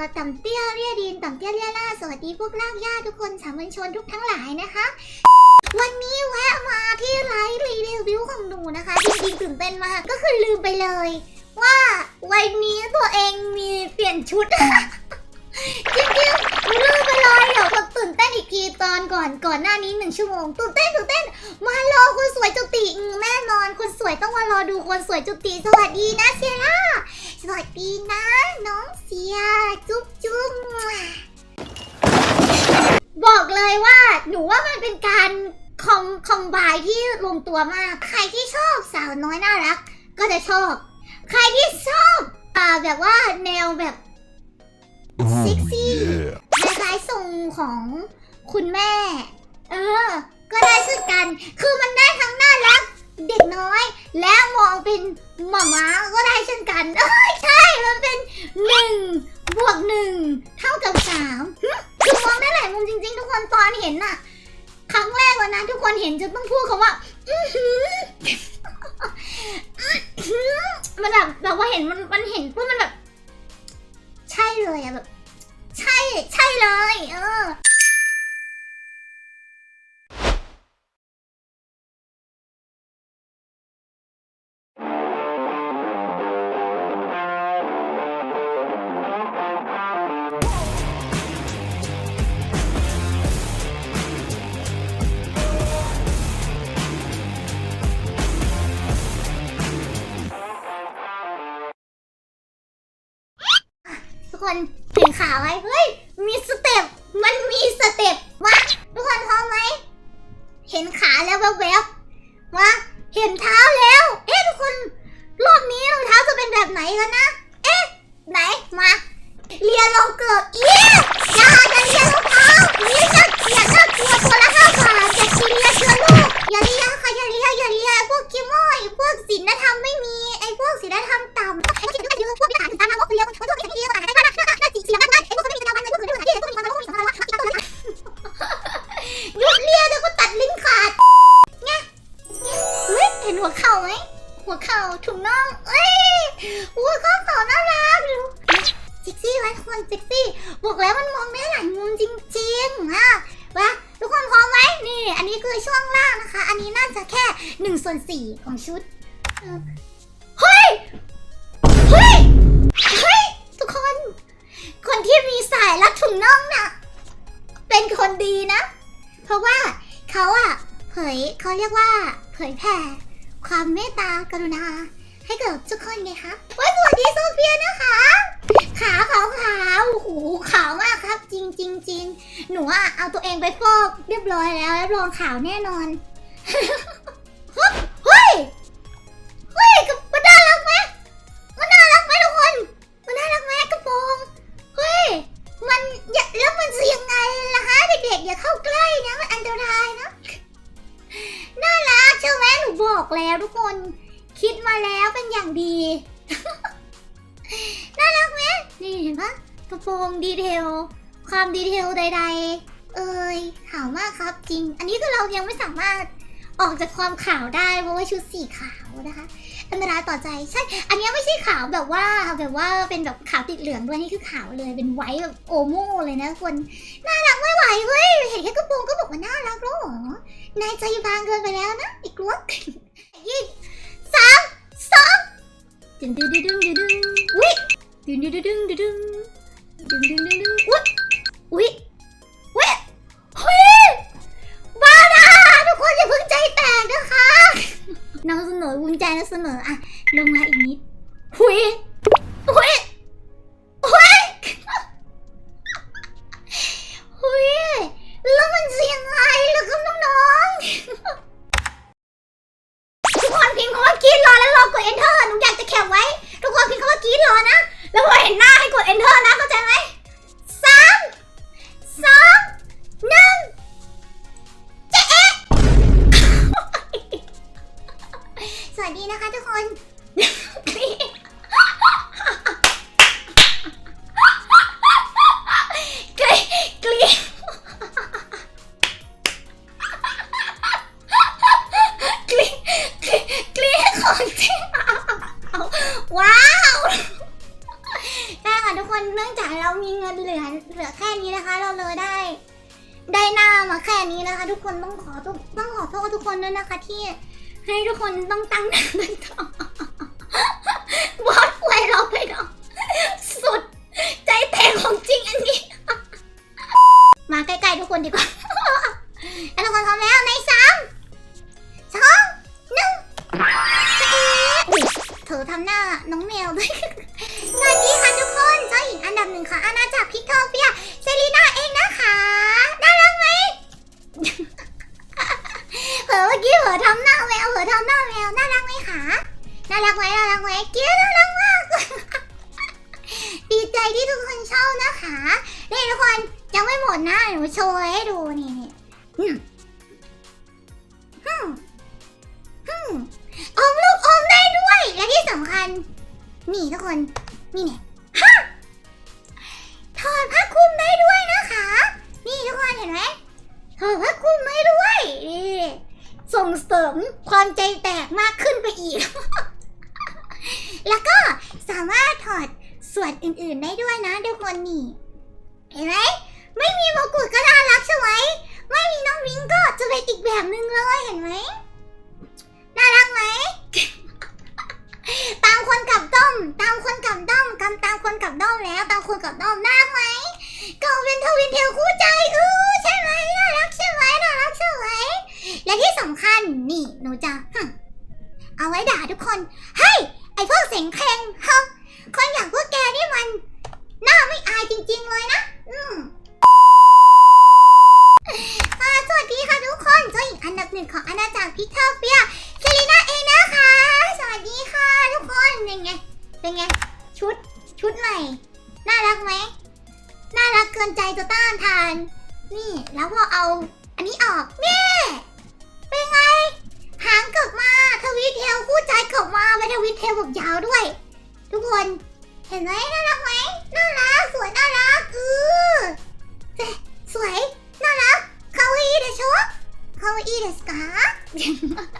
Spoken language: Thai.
อต่ำเตี้ยเรียดินต่ำเตี้ยเรียล่าสวัสดีพวกลากย่าทุกคนสามัญชนทุกทั้งหลายนะคะ วันนี้แวะมาที่ไลฟ์รีวิวของหนูนะคะจริงๆตื่นเต้นมากก็คือลืมไปเลย ว่าวันนี้ตัวเองมีเปลี่ยนชุดจริงๆลืมไปเลยเดี๋ยวตื่นเต้นอีกทีตอนก่อนก่อนหน้านี้หนึ่งชั่วโมงตื่นเต้นตื่นเต้น มารอคนสวยจุติอืมแน่นอนคนสวยต้องมารอดูคนสวยจุติสวัสดีนะเซียร่า วัสดีนะ น้องเสีย จุ๊บจุ๊บบอกเลยว่าหนูว่ามันเป็นการคอมคอมบายที่ลงตัวมาก ใครที่ชอบสาวน้อยน่ารัก ก็จะชอบ ใครที่ชอบอ่าแบบว่าแนวแบบ Ooh, Sexy. yeah. คล้ายๆทรงของคุณแม่ เออ ก็ได้เช่นกัน คือมันได้ทั้งน่ารัก เด็กน้อย และมองเป็นหมาม้าก็ได้เช่นกันเอ้ยใช่ มันเป็นหนึ่งบวกหนึ่งเท่ากับสามคือมองได้หลายมุมจริง ๆ ทุกคนตอนเห็นน่ะ ครั้งแรกวันนั้นทุกคนเห็นจะต้องพูดคำว่าอื้อหืออื้อหือมันแบบแบบว่าเห็นมันมันเห็นปุ๊บมันแบบ ใช่เลยอะแบบ ใช่ ใช่เลย เออ คนเห็นขาไหมเฮ้ย มีสเต็ป มันมีสเต็ปมาทุกคนพร้อมไหม เห็นขาแล้วแวบๆมาเห็นเท้าแล้ว เอ๊ะทุกคนรอบนี้รองเท้าจะเป็นแบบไหนกันนะ เอ๊ะ ไหน มาเรียนลงเกือบเอี้ยอย่าอย่าเรียนรองเท้านี่น่าอย่าน่ากลัวตัวละห้าบาทอย่ากินเลียนเชื้อโรคอย่าเลียค่ะอย่าเลียนอย่าเลียนพวกกิมอยพวกศีลธรรมไม่มี เข่าถุงน่องเอ้ยหัวเข่าเข่าน่ารักดูเซ็กซี่ไว้ทุกคนเซ็กซี่บอกแล้วมันมองได้หลายมุมจริงๆอะวะทุกคนพร้อมไหมนี่ อันนี้คือช่วงล่างนะคะ อันนี้น่าจะแค่หนึ่งส่วนสี่ของชุดเออเฮ้ยเฮ้ยเฮ้ยทุกคน คนที่มีสายรัดถุงน่องน่ะเป็นคนดีนะ เพราะว่าเขาอะเผยเขาเรียกว่า เผยแผ่ ความเมตตากรุณา ให้กับทุกคนไงคะวันสวัสดีโซเฟียนะคะ ขาขาวขาวโอ้โหขาวมากครับ จริงจริงจริงหนูอะเอาตัวเองไปฟอกเรียบร้อยแล้วรับรองขาวแน่นอน บอกแล้วทุกคนคิดมาแล้วเป็นอย่างดี น่ารักไหมนี่เห็นปะกระโปรงดีเทล ความดีเทลใด ๆ เอ้ยขาวมากครับจริง อันนี้คือเรายังไม่สามารถออกจากความขาวได้เพราะว่าชุดสีขาวนะคะ อันตรายต่อใจใช่ อันนี้ไม่ใช่ขาวแบบว่าแบบว่าเป็นแบบขาวติดเหลืองด้วยนี่คือขาวเลยเป็นไวท์แบบโอโม่เลยนะคนน่ารักไม่ไหวเว้ยเห็นแค่กระโปรงก็บอกว่าน่ารักแล้วหรอนายใจบางเกินไปแล้วนะ กลวยี่สามสองดึงดึงดึงดึงดึงอุ้ยดึงดึงดึงดึงดึงดึงดึงดึงดึงอุ้ยอุ้ยอุ้ยเฮ้ยบ้านะทุกคนอย่าเพิ่งใจแตกนะคะนำเสนอวุ้นใจนำเสนออะลงมาอีกนิด enter นะเข้าใจไหมสามสองหนึ่งเจ๊ะสวัสดีนะคะทุกคนะคะ เราเลยได้ ได้หน้ามาแค่นี้นะคะ ทุกคนต้องขอต้องขอโทษทุกคนด้วยนะคะ ที่ให้ทุกคนต้องตั้งหน้าตั้งตา ที่ทุกคนชอบนะคะนี่ทุกคนยังไม่หมดนะหนูโชว์ให้ดูนี่นี่อืมฮึมฮึมอมลูกอมได้ด้วย และที่สำคัญ นี่ทุกคนนี่เนี่ยฮะถอดผ้าคลุมได้ด้วยนะคะ นี่ทุกคนเห็นไหมถอดผ้าคลุมได้ด้วยนี่ส่งเสริมความใจแตกมากขึ้นไปอีก แล้วก็สามารถถอด ส่วนอื่นๆได้ด้วยนะทุกคนนี่ เห็นไหมไม่มีมงกุฎก็น่ารักใช่ไหมไม่มีน้องวิงก็จะเป็นอีกแบบหนึ่งเลยเห็นไหมน่ารักไหม ตามคนกับด้อม ตามคนกับด้อมกำตามคนกับด้อมแล้ว ตามคนกับด้อมน่ารักไหมก็เป็นทวินเทลคู่ใจเออใช่ไหมน่ารักใช่ไหมน่ารักใช่ไหมและที่สำคัญนี่หนูจะเอาไว้ด่าทุกคนเฮ้ยไอพวกเสียงเพลงฮะคนอยางพวกแกนี่มันหน้าไม่อายจริงๆเลยนะ อืมอ่าสวัสดีค่ะทุกคนเจ้าหญิง อันดับหนึ่งของอาณาจักรพิกเทอร์เฟียเซรีน่าเองนะคะ สวัสดีค่ะ ทุกคนเป็นไง เป็นไง ชุด ชุดใหม่ น่ารักไหม น่ารักเกินใจจะต้านทาน นี่แล้วพอเอา อันนี้ออกนี่เป็นไง หางกลับมาทวิตเทลคู่ใจกลับมาเป็นทวิตเทลแบบยาวด้วย ทุกคน เห็นไหมน่ารักไหมน่ารักสวยน่ารักเออเจ๊สวยน่ารักคาวาอิเดชโ顔いいですか？